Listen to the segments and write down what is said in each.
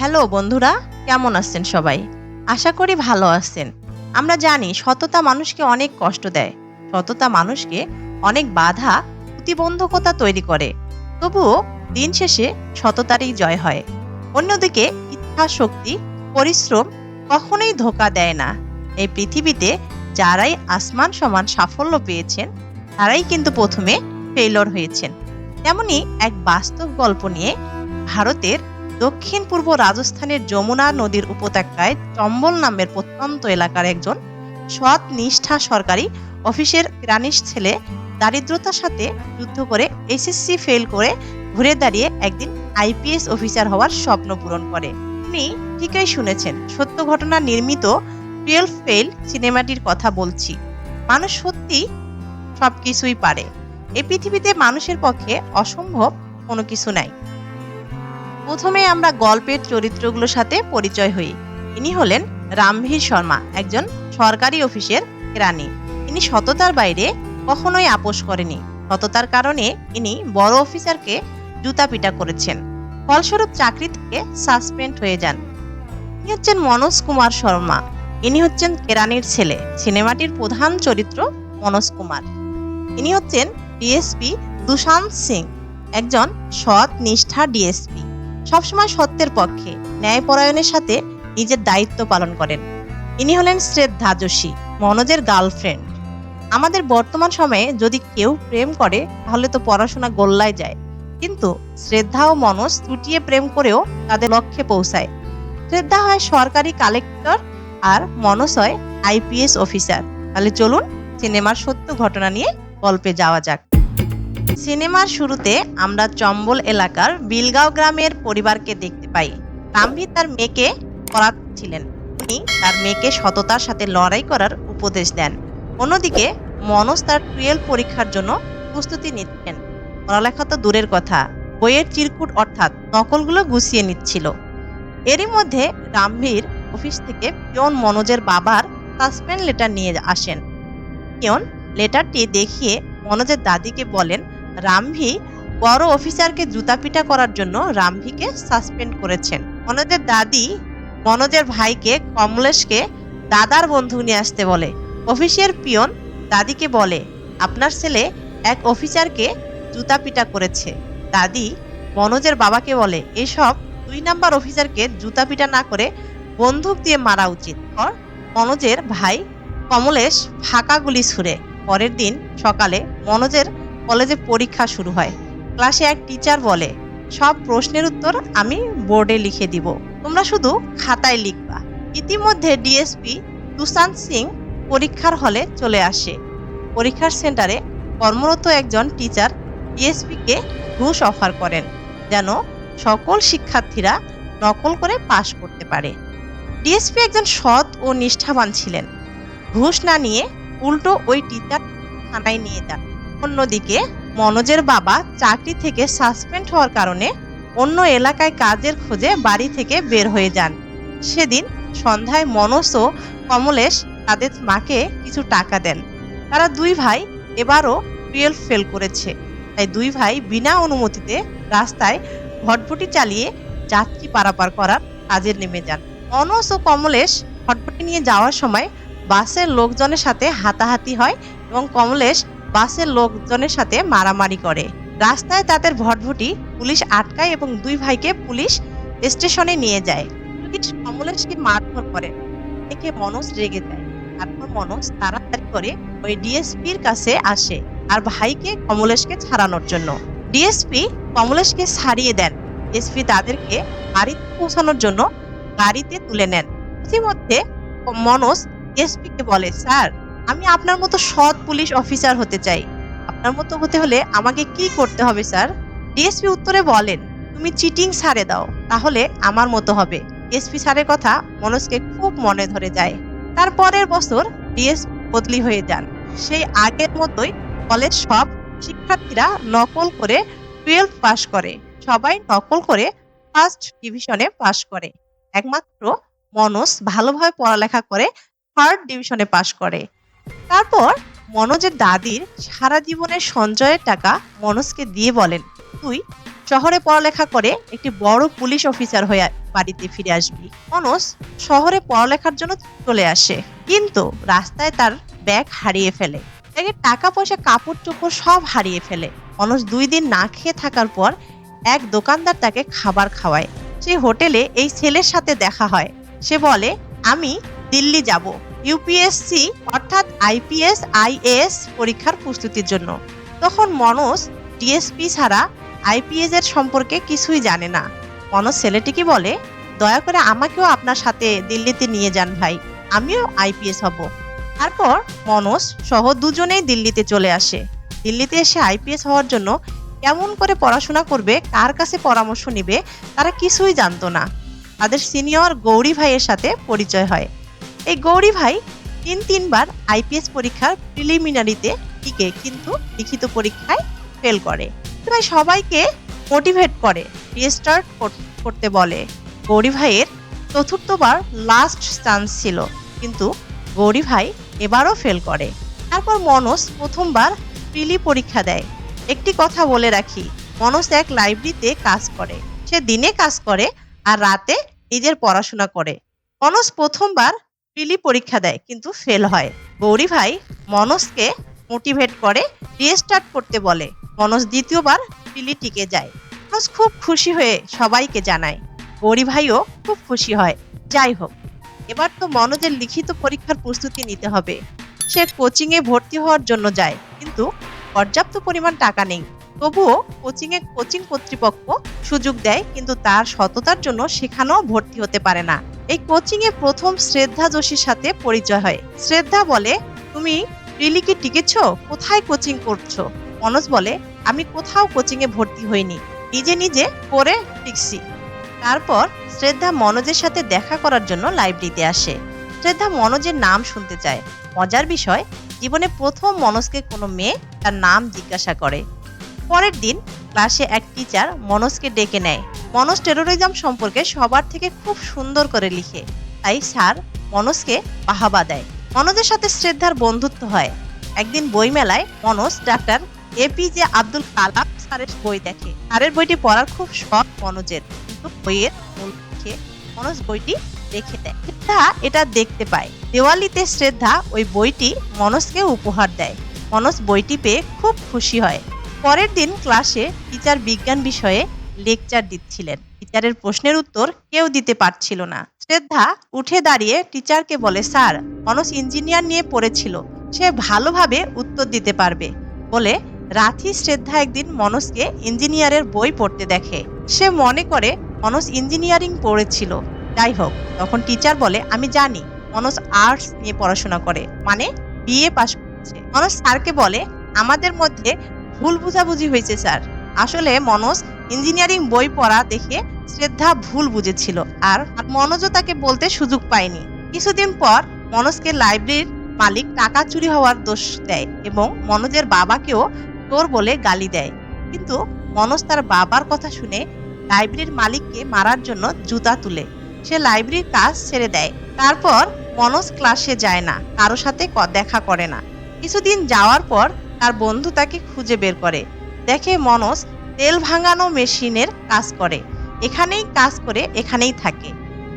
Hello বন্ধুরা, কেমন আছেন সবাই? আশা করি ভালো আছেন। আমরা জানি সততা মানুষকে অনেক কষ্ট দেয়। সততা মানুষকে অনেক বাধা, প্রতিবন্ধকতা তৈরি করে। তবুও দিন শেষে সততারই জয় হয়। অন্যদিকে ইচ্ছা, শক্তি, পরিশ্রম কখনোই ধোকা দেয় না। এই পৃথিবীতে যারাই আসমান সমান সাফল্য পেয়েছেন, তারাই কিন্তু প্রথমে ফেইলর হয়েছেন। তেমনি এক বাস্তব গল্প নিয়ে ভারতের দক্ষিণ পূর্ব রাজস্থানের যমুনা নদীর উপত্যকায় চম্বল নামের প্রত্যন্ত এলাকার একজন সৎ নিষ্ঠা সরকারি অফিসের রানিশ ছেলে দারিদ্রতার সাথে যুদ্ধ করে এসএসসি ফেল করে ঘুরে দাঁড়িয়ে একদিন আইপিএস অফিসার হওয়ার স্বপ্ন পূরণ করে। আপনি ঠিকই শুনেছেন, সত্য ঘটনা নির্মিত টুয়েলভ ফেল সিনেমাটির কথা বলছি। মানুষ সত্যি সব কিছুই পারে। এই পৃথিবীতে মানুষের পক্ষে অসম্ভব কোনো কিছু নাই। প্রথমে আমরা গল্পের চরিত্রগুলোর সাথে পরিচয় হই। ইনি হলেন রামভীর শর্মা, একজন সরকারি অফিসের রানী। ইনি সততার বাইরে কখনোই আপোষ করেনি। সততার কারণে ইনি বড় অফিসারকে জুতা পিটা করেছেন। ফলস্বরূপ চাকরি থেকে সাসপেন্ড হয়ে যান। ইনি হচ্ছেন মনোজ কুমার শর্মা। ইনি হচ্ছেন কেরানির ছেলে। সিনেমাটির প্রধান চরিত্র মনোজ কুমার। ইনি হচ্ছেন ডিএসপি দুশান্ত সিং, একজন সৎ নিষ্ঠা ডিএসপি। সবসময় সত্যের পক্ষে, ন্যায়পরায়ণের সাথে নিজের দায়িত্ব পালন করেন। ইনি হলেন শ্রদ্ধা যোশী, মনোজের গার্লফ্রেন্ড। আমাদের বর্তমান সময়ে যদি কেউ প্রেম করে, তাহলে তো পড়াশোনা গোল্লায় যায়। কিন্তু শ্রদ্ধা ও মনোজ ত্রুটিয়ে প্রেম করেও তাদের লক্ষ্যে পৌঁছায়। শ্রদ্ধা হয় সরকারি কালেক্টর আর মনোজ হয় আইপিএস অফিসার। তাহলে চলুন সিনেমার সত্য ঘটনা নিয়ে গল্পে যাওয়া যাক। সিনেমার শুরুতে আমরা চম্বল এলাকার বিলগাঁও গ্রামের পরিবারকে দেখতে পাই। রামভীর তার মেয়েকে পড়াচ্ছিলেন উনি তার মেয়েকে সততার সাথে লড়াই করার উপদেশ দেন। অন্যদিকে মনোজ তার টুয়েলভ পরীক্ষার জন্য প্রস্তুতি নিচ্ছেন। পড়ালেখা তো দূরের কথা। বইয়ের চিরকুট অর্থাৎ নকলগুলো গুছিয়ে নিচ্ছিল। এরই মধ্যে রামভীর অফিস থেকে পিয়ন মনোজের বাবার সাসপেন্ড লেটার নিয়ে আসেন। পিয়ন লেটারটি দেখিয়ে মনোজের দাদিকে বলেন রামভি বড় অফিসারকে জুতাপিটা করার জন্য রামভিকে সাসপেন্ড করেছেন। মনোজের দাদি মনোজের ভাইকে কমলেশকে দাদার বন্ধু নিয়ে আসতে বলে। অফিসের পিয়ন দাদিকে বলে, আপনার ছেলে এক অফিসারকে জুতাপিটা করেছে। দাদি মনোজের বাবাকে বলে, এসব দুই নাম্বার অফিসারকে জুতাপিটা না করে বন্দুক দিয়ে মারা উচিত। আর মনোজের ভাই কমলেশ ফাঁকা গুলি ছুড়ে। পরের দিন সকালে মনোজের কলেজে পরীক্ষা শুরু হয়। ক্লাসে এক টিচার বলে, সব প্রশ্নের উত্তর আমি বোর্ডে লিখে দিব। তোমরা শুধু খাতায় লিখবা। ইতিমধ্যে ডিএসপি সুশান্ত সিং পরীক্ষার হলে চলে আসে। পরীক্ষার সেন্টারে কর্মরত একজন টিচার ডিএসপিকে ঘুষ অফার করেন, যেন সকল শিক্ষার্থীরা নকল করে পাশ করতে পারে। ডিএসপি একজন সৎ ও নিষ্ঠাবান ছিলেন। ঘুষ না নিয়ে উল্টো ওই টিচার থানায় নিয়ে যান। অন্যদিকে, মনোজের বাবা চাকরি থেকে সাসপেন্ড হওয়ার কারণে অন্য এলাকায় কাজের খোঁজে বাড়ি থেকে বের হয়ে যান। সেদিন সন্ধ্যায় মনোজ ও কমলেশ তাদের মাকে কিছু টাকা দেন। তারা দুই ভাই এবারও টুয়েলভ ফেল করেছে। তাই দুই ভাই বিনা অনুমতিতে রাস্তায় ভটভটি চালিয়ে যাত্রী পারাপার করার কাজে নেমে যান। মনোজ ও কমলেশ ভটভটি নিয়ে যাওয়ার সময় বাসের লোকজনের সাথে হাতাহাতি হয় এবং কমলেশ বাসের লোকজনের সাথে মারামারি করে। রাস্তায় তাদের ভটভটি পুলিশ আটকায় এবং দুই ভাইকে পুলিশ স্টেশনে নিয়ে যায়। কমলেশকে মারধর করে। দেখে মনোজ রেগে যায়। তারপর মনোজ তাড়াতাড়ি করে ওই ডিএসপির কাছে আসে আর ভাইকে কমলেশকে ছাড়ানোর জন্য। ডিএসপি কমলেশকে ছাড়িয়ে দেন। ডিএসপি তাদেরকে বাড়িতে পৌঁছানোর জন্য গাড়িতে তুলে নেন। ইতিমধ্যে মনোজ ডিএসপিকে বলে, স্যার আমি আপনার মতো সৎ পুলিশ অফিসার হতে চাই। আপনার মতো হতে হলে আমাকে কি করতে হবে, স্যার? ডিএসপি উত্তরে বলেন, তুমি চিটিং সারে দাও, তাহলে আমার মতো হবে। ডিএসপি স্যারের কথা মনোজকে খুব মনে ধরে যায়। তারপরের বছর ডিএস বদলি হয়ে যান। সেই আগের মতোই কলেজ সব শিক্ষার্থীরা নকল করে টুয়েলভ পাশ করে। সবাই নকল করে ফার্স্ট ডিভিশনে পাশ করে। একমাত্র মনোজ ভালোভাবে পড়ালেখা করে থার্ড ডিভিশনে পাশ করে। তারপর মনোজের দাদির সারা জীবনের সঞ্চয়ের টাকা মনোজকে দিয়ে বলেন, তুই শহরে পড়ালেখা করে একটি বড় পুলিশ অফিসার হয়ে বাড়িতে ফিরে আসবি। মনোজ শহরে পড়ালেখার জন্য চলে আসে। কিন্তু রাস্তায় তার ব্যাগ হারিয়ে ফেলে। ব্যাগের টাকা, পয়সা, কাপড়, চোপড় সব হারিয়ে ফেলে। মনোজ দুই দিন না খেয়ে থাকার পর এক দোকানদার তাকে খাবার খাওয়ায়। সেই হোটেলে এই ছেলের সাথে দেখা হয়। সে বলে, আমি দিল্লি যাব। ইউপিএসসি অর্থাৎ আইপিএস, আইএএস পরীক্ষার প্রস্তুতির জন্য। তখন মনোজ ডিএসপি ছাড়া আইপিএস এর সম্পর্কে কিছুই জানে না। মনোজ ছেলেটিকে বলে, দয়া করে আমাকেও আপনার সাথে দিল্লিতে নিয়ে যান ভাই, আমিও আইপিএস হব। তারপর মনোজ সহ দুজনেই দিল্লিতে চলে আসে। দিল্লিতে এসে আইপিএস হওয়ার জন্য কেমন করে পড়াশোনা করবে, কার কাছে পরামর্শ নিবে, তারা কিছুই জানতো না। তাদের সিনিয়র গৌরী ভাইয়ের সাথে পরিচয় হয়। এই গৌরী ভাই তিন তিনবার আইপিএস পরীক্ষার প্রিলিমিনারিতে টিকে কিন্তু লিখিত পরীক্ষায় ফেল করে। ভাই সবাইকে মোটিভেট করে রিস্টার্ট করতে বলে। গৌরী ভাইয়ের চতুর্থবার লাস্ট চান্স ছিল, কিন্তু গৌরী ভাই এবারও ফেল করে। তারপর মনোজ প্রথমবার প্রিলি পরীক্ষা দেয়। একটি কথা বলে রাখি, মনোজ এক লাইব্রেরিতে কাজ করে। সে দিনে কাজ করে আর রাতে নিজের পড়াশোনা করে। মনোজ প্রথমবার প্রিলি পরীক্ষা দেয়, কিন্তু ফেল হয়। গৌরী ভাই মনোজকে মোটিভেট করে রিস্টার্ট করতে বলে। মনোজ দ্বিতীয়বার প্রিলি টিকে যায়। মনোজ খুব খুশি হয়ে সবাইকে জানায়। গৌরী ভাইও খুব খুশি হয়। যাই হোক, এবার তো মনোজের লিখিত পরীক্ষার প্রস্তুতি নিতে হবে। সে কোচিংয়ে ভর্তি হওয়ার জন্য যায়, কিন্তু পর্যাপ্ত পরিমাণ টাকা নেই। তবুও কোচিংয়ে কোচিং কর্তৃপক্ষ সুযোগ দেয়, কিন্তু তার সততার জন্য সেখানেও ভর্তি হতে পারে না। এই কোচিংয়ে প্রথম শ্রদ্ধা যোশীর সাথে পরিচয় হয়। শ্রদ্ধা বলে, তুমি রিলি কি টিকেছ? কোথায় কোচিং করছ? মনোজ বলে, আমি কোথাও কোচিংয়ে ভর্তি হইনি। নিজে নিজে করে টিকছি। তারপর শ্রদ্ধা মনোজের সাথে দেখা করার জন্য লাইব্রেরিতে আসে। শ্রদ্ধা মনোজের নাম শুনতে চায়। মজার বিষয়, জীবনে প্রথম মনোজকে কোনো মেয়ে তার নাম জিজ্ঞাসা করে। পরের দিন ক্লাসে এক টিচার মনোজকে ডেকে নেয়। মনোজ টেরোরিজম সম্পর্কে সবার থেকে খুব সুন্দর করে লিখে। তাই স্যার মনোজকে বাহাবা দেয়। মনোজের সাথে শ্রদ্ধার বন্ধুত্ব হয়। একদিন বইমেলায় মনোজ ডাক্তার এপিজে আব্দুল কালাম স্যারের বই দেখে। স্যারের বইটি পড়ার খুব শখ মনোজের। কিন্তু বইয়ের মূল দেখে মনোজ বইটি রেখে দেয় শ্রদ্ধা এটা দেখতে পায়। দেওয়ালিতে শ্রদ্ধা ওই বইটি মনোজকে উপহার দেয়। মনোজ বইটি পেয়ে খুব খুশি হয়। পরের দিন ক্লাসে টিচার বিজ্ঞান বিষয়ে লেকচার দিচ্ছিলেন। টিচারের প্রশ্নের উত্তর কেউ দিতে পারছিল না। শ্রদ্ধা উঠে দাঁড়িয়ে টিচারকে বলে, স্যার মনোজ ইঞ্জিনিয়ার নিয়ে পড়েছিল। সে ভালোভাবে উত্তর দিতে পারবে। বলে রাথি শ্রদ্ধা একদিন মনোজকে ইঞ্জিনিয়ারের বই পড়তে দেখে। সে মনে করে মনোজ ইঞ্জিনিয়ারিং পড়েছিল। যাই হোক। তখন টিচার বলে, আমি জানি মনোজ আর্টস নিয়ে পড়াশোনা করে। মানে বিএ পাশ করছে। মনোজ স্যারকে বলে, আমাদের মধ্যে ভুল বুঝাবুঝি হয়েছে, স্যার। আসলে মনোজ ইঞ্জিনিয়ারিং বই পড়া দেখে শ্রদ্ধা ভুল বুঝেছিল আর মনোজও তাকে বলতে সুযোগ পায়নি। কিছুদিন পর মনোজকে লাইব্রেরির মালিক টাকা চুরি হওয়ার দোষ দেয় এবং মনোজের বাবাকেও চোর বলে গালি দেয়। কিন্তু মনোজ তার বাবার কথা শুনে লাইব্রেরির মালিককে মারার জন্য জুতা তুলে। সে লাইব্রেরির কাজ ছেড়ে দেয়। তারপর মনোজ ক্লাসে যায় না, কারও সাথে দেখা করে না। কিছুদিন যাওয়ার পর তার বন্ধু তাকে খুঁজে বের করে। দেখে মনোজ তেল ভাঙানো মেশিনের কাজ করে। এখানেই কাজ করে, এখানেই থাকে।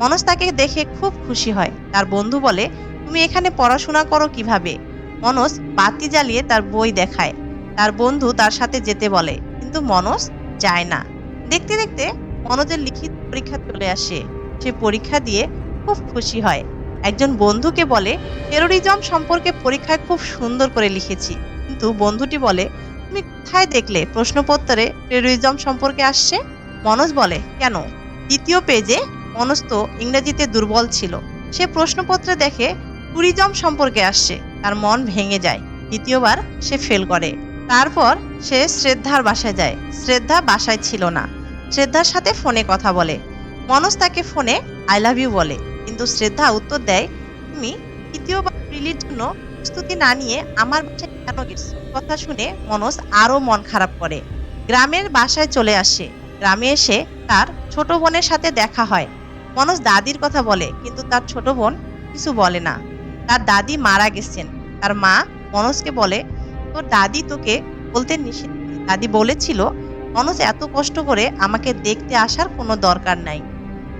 মনোজ তাকে দেখে খুব খুশি হয়। তার বন্ধু বলে, তুমি এখানে পড়াশোনা করো কীভাবে? মনোজ বাতি জ্বালিয়ে তার বই দেখায়। তার বন্ধু তার সাথে যেতে বলে, কিন্তু মনোজ যায় না। দেখতে দেখতে মনোজের লিখিত পরীক্ষা চলে আসে। সে পরীক্ষা দিয়ে খুব খুশি হয়। একজন বন্ধুকে বলে টেরোরিজম সম্পর্কে পরীক্ষায় খুব সুন্দর করে লিখেছি। কিন্তু বন্ধুটি বলে তুমি কোথায় দেখলে প্রশ্নপত্রে টেরোরিজম সম্পর্কে আসছে? মনোজ বলে, কেন? দ্বিতীয় পেজে মনোজ তো ইংরেজিতে দুর্বল ছিল। সে প্রশ্নপত্রে দেখে ট্যুরিজম সম্পর্কে আসছে। তার মন ভেঙে যায়। দ্বিতীয়বার সে ফেল করে। তারপর সে শ্রদ্ধার বাসায় যায়। শ্রদ্ধা বাসায় ছিল না। শ্রদ্ধার সাথে ফোনে কথা বলে। মনোজ তাকে ফোনে আই লাভ ইউ বলে। কিন্তু শ্রদ্ধা উত্তর দেয়, তুমি তৃতীয়বার রিলির জন্য প্রস্তুতি না নিয়ে আমার বাসায় কেন গেছো? কথা শুনে মনোজ আরও মন খারাপ করে। গ্রামের বাসায় চলে আসে। গ্রামে এসে তার ছোট বোনের সাথে দেখা হয়। মনোজ দাদির কথা বলে, কিন্তু তার ছোট বোন কিছু বলে না। তার দাদি মারা গেছেন। তার মা মনোজকে বলে, তোর দাদি তোকে বলতে নিষেধ দাদি বলেছিল, মনোজ এত কষ্ট করে আমাকে দেখতে আসার কোনো দরকার নাই।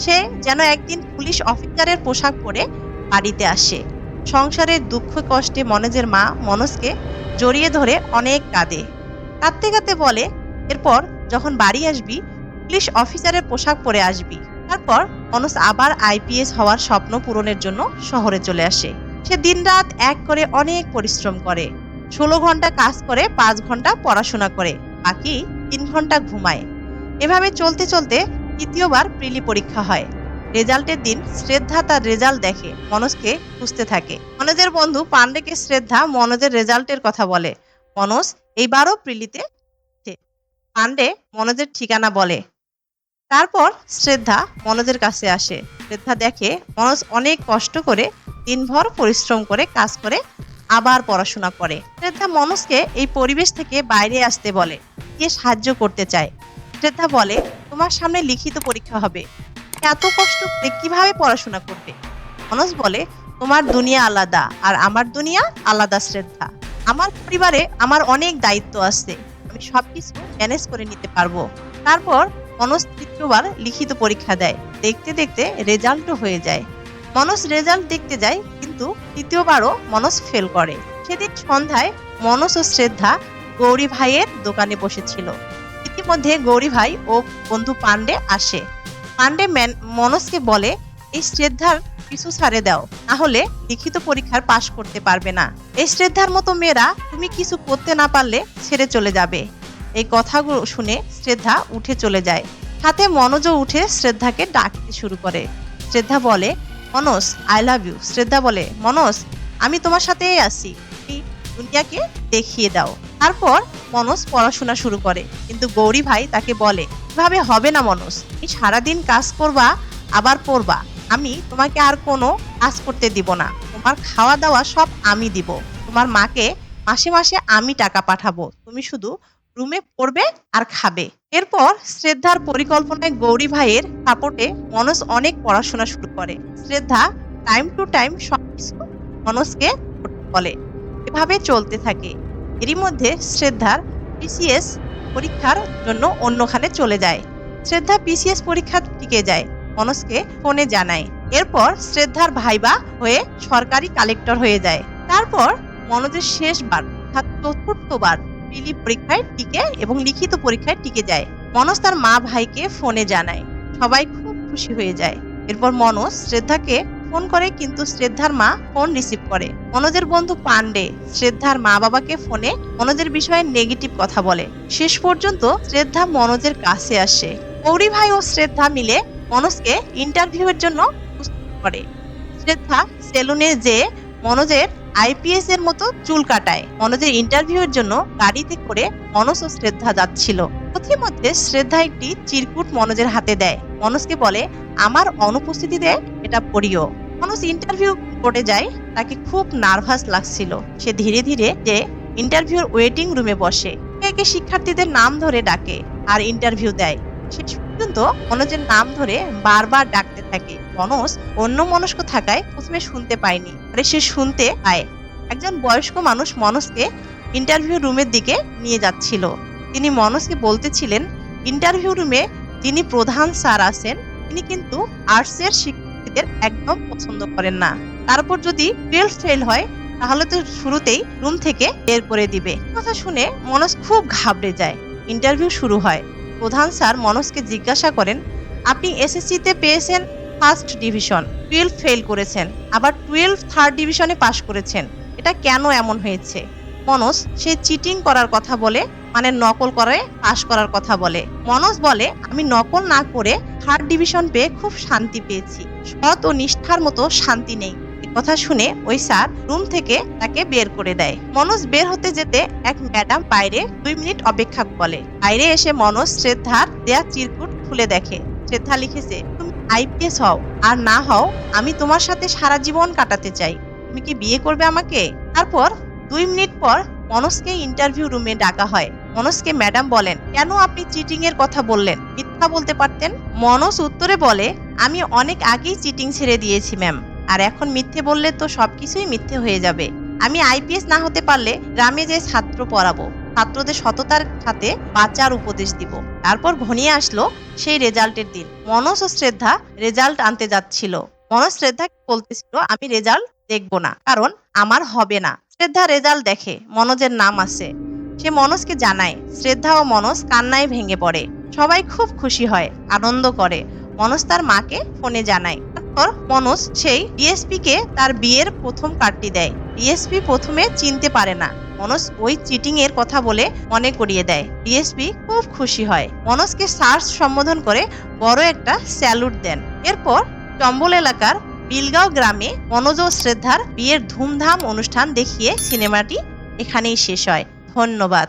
সে যেন একদিন পুলিশ অফিসারের পোশাক পরে বাড়িতে আসে। সংসারের দুঃখ কষ্টে মনোজের মা মনোজকে জড়িয়ে ধরে অনেক কাঁদে। কাঁদতে কাঁদতে বলে, এরপর যখন বাড়ি আসবি, পুলিশ অফিসারের পোশাক পরে আসবি। তারপর মনোজ আবার আইপিএস হওয়ার স্বপ্ন পূরণের জন্য শহরে চলে আসে। সে দিনরাত এক করে অনেক পরিশ্রম করে। ষোলো ঘণ্টা কাজ করে, পাঁচ ঘণ্টা পড়াশোনা করে, বাকি তিন ঘণ্টা ঘুমায়। এভাবে চলতে চলতে তৃতীয়বার প্রিলি পরীক্ষা হয়। রেজাল্টের দিন শ্রদ্ধা তার রেজাল্ট দেখে, মনোজকে খুঁজতে থাকে। মনোজের বন্ধু পান্ডেকে শ্রদ্ধা মনোজের রেজাল্টের কথা বলে। মনোজ, এইবারও প্রিলিতে। পান্ডে মনোজের ঠিকানা বলে। তারপর শ্রদ্ধা মনোজের কাছে আসে। শ্রদ্ধা দেখে মনোজ অনেক কষ্ট করে দিনভর পরিশ্রম করে কাজ করে আবার পড়াশোনা করে। শ্রদ্ধা মনোজকে এই পরিবেশ থেকে বাইরে আসতে বলে গিয়ে সাহায্য করতে চায়? শ্রদ্ধা বলে, তোমার সামনে লিখিত পরীক্ষা হবে। এত কষ্ট করে কীভাবে পড়াশোনা করবে? মনোজ বলে, তোমার দুনিয়া আলাদা আর আমার দুনিয়া আলাদা শ্রদ্ধা। আমার পরিবারে আমার অনেক দায়িত্ব আছে। আমি সবকিছু ম্যানেজ করে নিতে পারব। তারপর মনোজ তৃতীয়বার লিখিত পরীক্ষা দেয়। দেখতে দেখতে রেজাল্টও হয়ে যায়। মনোজ রেজাল্ট দেখতে যায়, কিন্তু তৃতীয়বারও মনোজ ফেল করে। সেদিন সন্ধ্যায় মনোজ ও শ্রদ্ধা গৌরী ভাইয়ের দোকানে বসেছিল। ইতিমধ্যে গৌরী ভাই ও বন্ধু পান্ডে আসে। পান্ডে ম্যান- মনোজকে বলে, এই শ্রদ্ধার কিছু ছাড়ে দাও, না হলে লিখিত পরীক্ষার পাশ করতে পারবে না। এই শ্রদ্ধার মতো মেয়েরা, তুমি কিছু করতে না পারলে ছেড়ে চলে যাবে। এই কথাগুলো শুনে শ্রদ্ধা উঠে চলে যায়। সাথে মনোজও উঠে শ্রদ্ধাকে ডাকতে শুরু করে। শ্রদ্ধা বলে, মনোজ আই লাভ ইউ শ্রদ্ধা বলে, মনোজ, আমি তোমার সাথেই আছি। দুনিয়াকে দেখিয়ে দাও। তারপর মনোজ পড়াশোনা শুরু করে। কিন্তু গৌরী ভাই তাকে বলে, এভাবে হবে না মনোজ। তুমি সারাদিন কাজ করবা, আবার পড়বা। আমি তোমাকে আর কোনো কাজ করতে দিব না। তোমার খাওয়া দাওয়া সব আমি দিব। তোমার মাকে মাসে মাসে আমি টাকা পাঠাবো। তুমি শুধু রুমে পড়বে আর খাবে। এরপর শ্রদ্ধার পরিকল্পনায় গৌরী ভাইয়ের সাপোর্টে মনোজ অনেক পড়াশোনা শুরু করে। শ্রদ্ধা টাইম টু টাইম সবকিছু মনোজকে বলে। এভাবে চলতে থাকে। এরই মধ্যে শ্রদ্ধার পিসিএস পরীক্ষার জন্য অন্যখানে চলে যায়। শ্রদ্ধা পিসিএস পরীক্ষা টিকে যায় মনোজকে ফোনে জানায়। এরপর শ্রদ্ধার ভাইবা হয়ে সরকারি কালেক্টর হয়ে যায়। তারপর মনোজের শেষবার অর্থাৎ চতুর্থবার প্রিলি পরীক্ষায় টিকে এবং লিখিত পরীক্ষায় টিকে যায়। মনোজ তার মা ভাইকে ফোনে জানায়। সবাই খুব খুশি হয়ে যায়। এরপর মনোজ শ্রদ্ধাকে ফোন করে কিন্তু শ্রদ্ধার মা ফোন রিসিভ করে। মনোজের বন্ধু পান্ডে শ্রদ্ধার মা বাবাকে ফোনে মনোজের বিষয়ে নেগেটিভ কথা বলে। শেষ পর্যন্ত শ্রদ্ধা মনোজের কাছে আসে। গৌরী ভাই ও শ্রদ্ধা মিলে মনোজকে ইন্টারভিউ এর জন্য করে। শ্রদ্ধা সেলুনে যে মনোজের আইপিএস এর মতো চুল কাটায়। মনোজের ইন্টারভিউ এর জন্য গাড়িতে করে মনোজ ও শ্রদ্ধা যাচ্ছিল। মধ্যে শ্রদ্ধা একটি চিরকুট মনোজের হাতে দেয়। মনোজকে বলে, আমার অনুপস্থিতিতে এটা পড়িও। মনোজ ইন্টারভিউ করে যায়, তাকে খুব নার্ভাস লাগছিল। সে ধীরে ধীরে যে ইন্টারভিউর ওয়েটিং রুমে বসে একে শিক্ষার্থীদের নাম ধরে ডাকে আর ইন্টারভিউ দেয়। শেষ পর্যন্ত মনোজের নাম ধরে বারবার ডাকতে থাকে। মনোজ অন্য মনস্ক থাকায় প্রথমে শুনতে পায়নি। আরে সে শুনতে পায়। একজন বয়স্ক মানুষ মনোজকে ইন্টারভিউ রুমের দিকে নিয়ে যাচ্ছিল। তিনি মনোজকে বলতেছিলেন ইন্টারভিউ রুমে যিনি প্রধান স্যার আছেন, তিনি কিন্তু আর্টসের শিক্ষার্থীদের একদম পছন্দ করেন না। তারপর যদি টুয়েলভ ফেল হয়, তাহলে তো শুরুতেই রুম থেকে বের করে দিবে। কথা শুনে মনোজ খুব ঘাবড়ে যায়। ইন্টারভিউ শুরু হয়। প্রধান স্যার মনোজকে জিজ্ঞাসা করেন, আপনি এসএসসিতে পেয়েছেন ফার্স্ট ডিভিশন, টুয়েলভ ফেল করেছেন, আবার টুয়েলভ থার্ড ডিভিশনে পাশ করেছেন। এটা কেন এমন হয়েছে? মনোজ, সে চিটিং করার কথা বলে মানে নকল করে, পাশ করার কথা বলে। মনোজ বলে, আমি নকল না করে থার্ড ডিভিশন পেয়ে খুব শান্তি পেয়েছি। সৎ ও নিষ্ঠার মতো শান্তি নেই। কথা শুনে ওই স্যার রুম থেকে তাকে বের করে দেয়। মনোজ বের হতে যেতে এক ম্যাডাম বাইরে দুই মিনিট অপেক্ষা বলে। বাইরে এসে মনোজ শ্রদ্ধার দেয়া চিরকুট খুলে দেখে। শ্রদ্ধা লিখেছে, তুমি আইপিএস হও, আর না হও, আমি তোমার সাথে সারা জীবন কাটাতে চাই। তুমি কি বিয়ে করবে আমাকে? তারপর দুই মিনিট পর মনোজকে ইন্টারভিউ রুমে ডাকা হয়। মনোজকে ম্যাডাম বলেন, কেন আপনি চিটিং এর কথা বললেন? মিথ্যা বলতে পারতেন? মনোজ উত্তরে বলে, আমি অনেক আগেই চিটিং ছেড়ে দিয়েছি, ম্যাম। আর এখন মিথ্যে বললে তো সবকিছুই মিথ্যে হয়ে যাবে। আমি আইপিএস না হতে পারলে গ্রামে যে ছাত্র পড়াবো, ছাত্রদের সততার সাথে বাঁচার উপদেশ দিব। তারপর ঘনিয়ে আসলো সেই রেজাল্টের দিন। মনস ও শ্রদ্ধা রেজাল্ট আনতে যাচ্ছিল। মনস শ্রদ্ধা বলতেছিল, আমি রেজাল্ট দেখব না, কারণ আমার হবে না। শ্রদ্ধা রেজাল্ট দেখে মনোজের নাম আছে সে মনসকে জানায়, শ্রদ্ধা ও মনস কান্নায় ভেঙে পড়ে। সবাই খুব খুশি হয়, আনন্দ করে। মনস তার মাকে ফোনে জানায়। তারপর মনস সেই ডিএসপি কে তার বিয়ের প্রথম কার্ডটি দেয়। ডিএসপি প্রথমে চিনতে পারে না। মনস ওই চিটিং এর কথা বলে মনে করিয়ে দেয়। ডিএসপি খুব খুশি হয়। মনসকে সার্চ সম্বোধন করে বড় একটা স্যালুট দেন। এরপর চম্বল এলাকার বিলগাঁও গ্রামে মনোজ ও শ্রদ্ধার বিয়ের ধুমধাম অনুষ্ঠান দেখিয়ে সিনেমাটি এখানেই শেষ হয়। ধন্যবাদ।